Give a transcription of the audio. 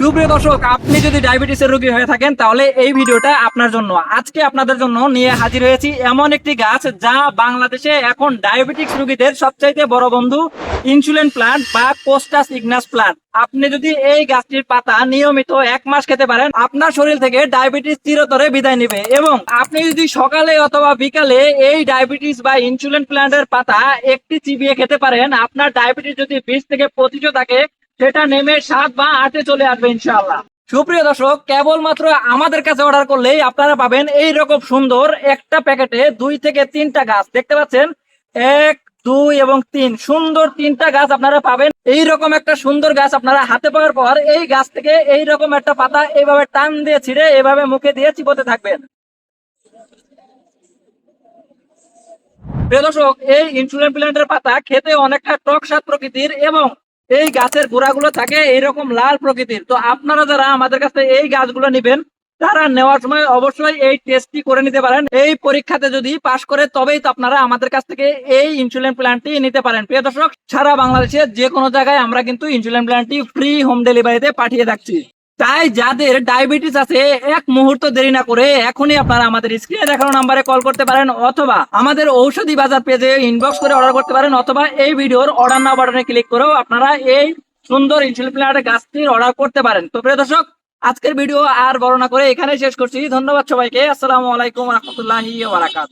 সুপ্রিয় দর্শক, আপনি যদি ডায়াবেটিসের রোগী হয়ে থাকেন, তাহলে এই ভিডিওটা আপনার জন্য। আজকে আপনাদের জন্য নিয়ে হাজির হয়েছি এমন একটি গাছ যা বাংলাদেশে এখন ডায়াবেটিক্স রোগীদের সবচাইতে বড় বন্ধু, ইনসুলিন প্লান্ট বা কোস্টাস ইগনাস প্লান্ট। আপনি যদি এই গাছটির পাতা নিয়মিত এক মাস খেতে পারেন, আপনার শরীর থেকে ডায়াবেটিস চিরতরে বিদায় নেবে এবং আপনি যদি সকালে অথবা বিকালে এই ডায়াবেটিস বা ইনসুলিন প্লান্টের পাতা একটি চিবিয়ে খেতে পারেন, আপনার ডায়াবেটিস যদি বিশ থেকে পঁচিশও থাকে সেটা নেমে সাত বা আটে চলে আসবে ইনশাআল্লাহ। সুপ্রিয় দর্শক, কেবলমাত্র আমাদের কাছে অর্ডার করলেই আপনারা পাবেন এই রকম সুন্দর একটা প্যাকেটে দুই থেকে তিনটা গাছ। দেখতে পাচ্ছেন? এক, দুই এবং তিন। সুন্দর তিনটা গাছ আপনারা পাবেন। এই রকম একটা সুন্দর গাছ আপনারা হাতে পাওয়ার পর এই গাছ থেকে এই রকম একটা পাতা এইভাবে টান দিয়ে ছিঁড়ে এভাবে মুখে দিয়ে চিবোতে থাকবেন। প্রিয় দর্শক, এই ইনসুলিন প্ল্যান্টের পাতা খেতে অনেকটা টক স্বাদ প্রকৃতির এবং এই গাছের গোড়াগুলো থাকে এইরকম লাল প্রকৃতির। তো আপনারা যারা আমাদের কাছে এই গাছগুলো নেবেন, তারা নেওয়ার সময় অবশ্যই এই টেস্টটি করে নিতে পারেন। এই পরীক্ষাতে যদি পাশ করে, তবেই তো আপনারা আমাদের কাছ থেকে এই ইনসুলিন প্ল্যান্টটি নিতে পারেন। প্রিয় দর্শক, সারা বাংলাদেশের যে কোনো জায়গায় আমরা কিন্তু ইনসুলিন প্ল্যান্টটি ফ্রি হোম ডেলিভারিতে পাঠিয়ে থাকছি। তাই যাদের ডায়াবেটিস আছে, এক মুহূর্ত দেরি না করে এখনই আপনারা আমাদের স্ক্রিনে দেখানো নাম্বারে কল করতে পারেন অথবা আমাদের ঔষধি বাজার পেজে ইনবক্স করে অর্ডার করতে পারেন অথবা এই ভিডিওর অর্ডার নাও বাটনে ক্লিক করেও আপনারা এই সুন্দর ইনসুলিন প্ল্যান্টের গাছটির অর্ডার করতে পারেন। তো প্রিয় দর্শক, আজকের ভিডিও আর বর্ণনা করে এখানে শেষ করছি। ধন্যবাদ সবাইকে। আসসালামু আলাইকুম রহমতুল্লাহি বারাকাত